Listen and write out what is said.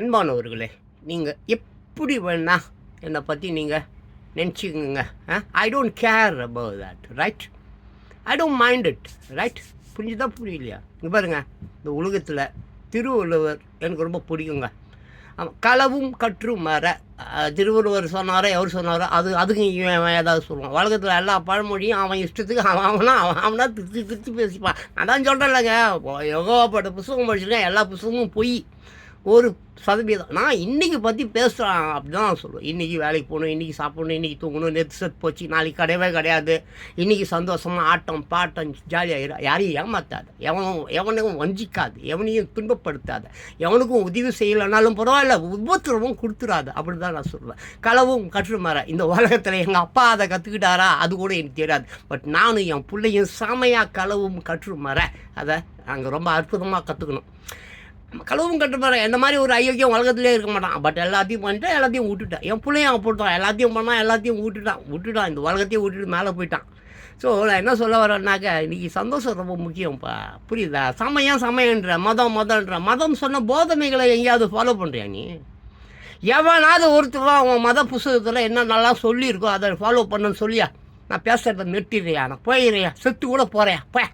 அன்பானவர்களே நீங்கள் எப்படி வேணா என்னை பற்றி நீங்கள் நினச்சிக்கோங்க I don't care above that right I don't mind it right புரிஞ்சுதா புரியலையா? இங்கே பாருங்க இந்த உலகத்தில் திருவள்ளுவர் எனக்கு ரொம்ப பிடிக்குங்க. களவும் கற்றும் மர திருவள்ளுவர் சொன்னாரோ எவர் சொன்னாரோ அது அதுக்கு இவன் ஏதாவது சொல்லுவான். உலகத்தில் எல்லா பழமொழியும் அவன் இஷ்டத்துக்கு அவன் அவனா அவன் அவனா திருத்தி திருத்தி பேசிப்பான். நான் தான் சொல்கிறேன்லங்க யோகாப்பட்ட புஸ்தகம் படிச்சிருக்கேன் எல்லா புஸ்தகமும் பொய். ஒரு சதவீதம். நான் இன்றைக்கி பற்றி பேசுகிறேன் அப்படி தான் சொல்லுவேன் இன்றைக்கி வேலைக்கு போகணும் இன்றைக்கி சாப்பிடணும் இன்றைக்கி தூங்கணும் நேற்று செத்து போச்சு நாளைக்கு கிடையவே கிடையாது. இன்றைக்கி சந்தோஷமாக ஆட்டம் பாட்டம் ஜாலியாக யாரையும் ஏமாத்தாது. எவனும் எவனையும் வஞ்சிக்காது. எவனையும் துன்பப்படுத்தாது. எவனுக்கும் உதவி செய்யலைனாலும் பரவாயில்ல உபத்திரமும் கொடுத்துடாது அப்படி தான் நான் சொல்லுவேன் களவும் கற்றுமாற இந்த உலகத்தில் எங்கள் அப்பா அதை கற்றுக்கிட்டாரா அது கூட எனக்கு தெரியாது. பட் நானும் என் பிள்ளையும் செமையாக களவும் கற்றுமாற அதை நாங்கள் ரொம்ப அற்புதமாக கற்றுக்கணும் களவும் கட்டுப்பாரு என்ன மாதிரி ஒரு ஐயோக்கியம் உலகத்துலேயே இருக்க மாட்டான். பட் எல்லாத்தையும் பண்ணிட்டு எல்லாத்தையும் விட்டுட்டான் என் பிள்ளையும் போட்டான் எல்லாத்தையும் பண்ணால் எல்லாத்தையும் விட்டுட்டான் விட்டுட்டான் இந்த உலகத்தையும் விட்டுட்டு மேலே போயிட்டான். ஸோ நான் என்ன சொல்ல வரேன்னாக்க இன்றைக்கி சந்தோஷம் ரொம்ப முக்கியம்ப்பா புரியுதா? சமயம் சமயன்ற மதம் மதம்ன்ற. மதம் சொன்ன போதனைகளை எங்கேயாவது ஃபாலோ பண்ணுறியா நீ? எவனாவது ஒருத்தவன் அவன் மத புஸ்தகத்தில் என்ன நல்லா சொல்லியிருக்கோ அதை ஃபாலோ பண்ணுன்னு சொல்லியா? நான் பேசுகிறத நிறுத்திடுறியா? நான் போயிடுறியா? செத்து கூட போகிறேன் போய்